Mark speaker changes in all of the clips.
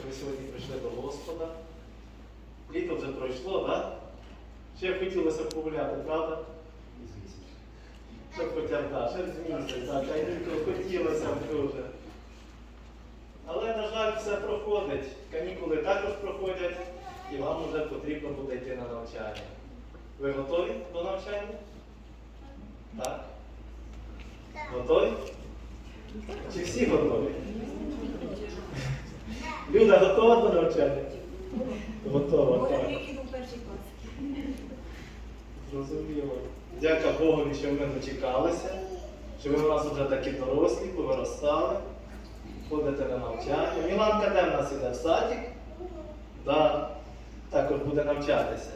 Speaker 1: що ви сьогодні прийшли до Господа. Літо вже пройшло, так? Ще б хотілося погуляти, правда? Щоб хоча б так, ще з місяць, так, а хотілося б дуже. Але, на жаль, все проходить. Канікули також проходять, і вам вже потрібно буде йти на навчання. Ви готові до навчання? Так? Готові? Чи всі готові? Люда готова до навчання? Готова, так. Зрозуміло. Дяка Богові, що не дочекалися, що ви у нас вже такі дорослі, повиростали, ходите на навчання. Міланка де в нас іде в садик? Да. Також буде навчатися.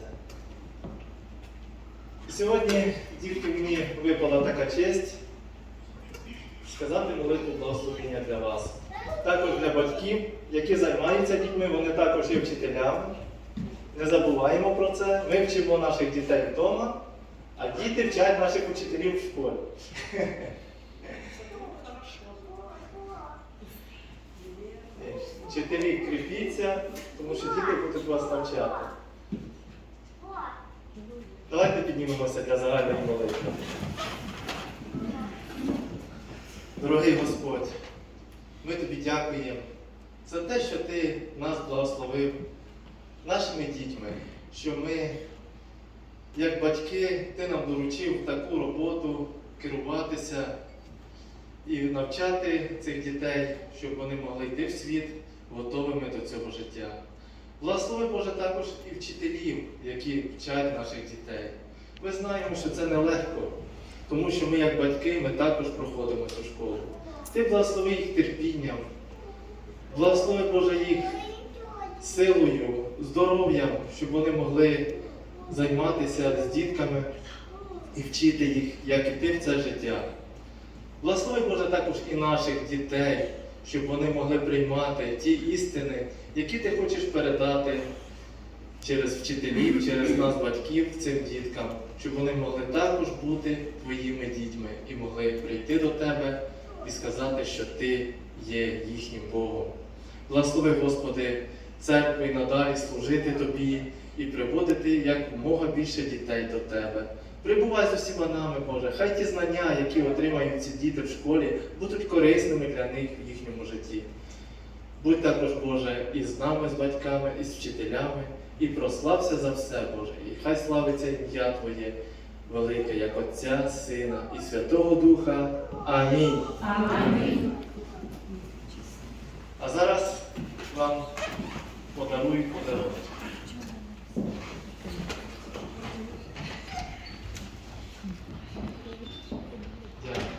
Speaker 1: Сьогодні, дітки, мені випала така честь сказати молитву благословення для вас. Також для батьків, які займаються дітьми, вони також є вчителями. Не забуваємо про це. Ми вчимо наших дітей вдома, а діти вчать наших учителів в школі. Вчителі кріпіться, тому що діти будуть вас навчати. Давайте піднімемося для загальної молитви. Дорогий Господь, ми тобі дякуємо за те, що ти нас благословив нашими дітьми, що ми, як батьки, ти нам доручив таку роботу керуватися і навчати цих дітей, щоб вони могли йти в світ готовими до цього життя. Благослови Боже також і вчителів, які вчать наших дітей. Ми знаємо, що це нелегко, тому що ми, як батьки, ми також проходимо цю школу. Ти благослови їх терпінням, благослови Боже їх силою, здоров'ям, щоб вони могли займатися з дітками і вчити їх, як іти в це життя. Благослови Боже також і наших дітей, щоб вони могли приймати ті істини, які ти хочеш передати через вчителів, через нас, батьків, цим діткам, щоб вони могли також бути твоїми дітьми і могли прийти до тебе і сказати, що ти є їхнім Богом. Благослови, Господи, церкві надалі служити Тобі і приводити якомога більше дітей до Тебе. Прибувай з усіма нами, Боже. Хай ті знання, які отримають ці діти в школі, будуть корисними для них в їхньому житті. Будь також, Боже, і з нами, з батьками, і з вчителями, і прослався за все, Боже. І хай славиться ім'я Твоє велике, як Отця, Сина і Святого Духа. Амінь.
Speaker 2: Амінь.
Speaker 1: А зараз вам подаруй подарунок. Дякую.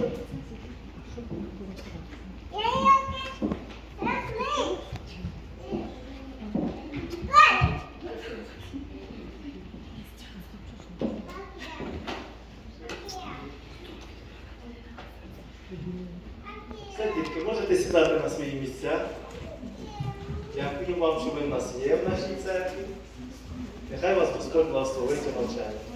Speaker 1: Все, можете сідати на свої місця. Дякую вам, що ви в нас є в нашій церкві. Нехай вас Господь благословить у навчанні.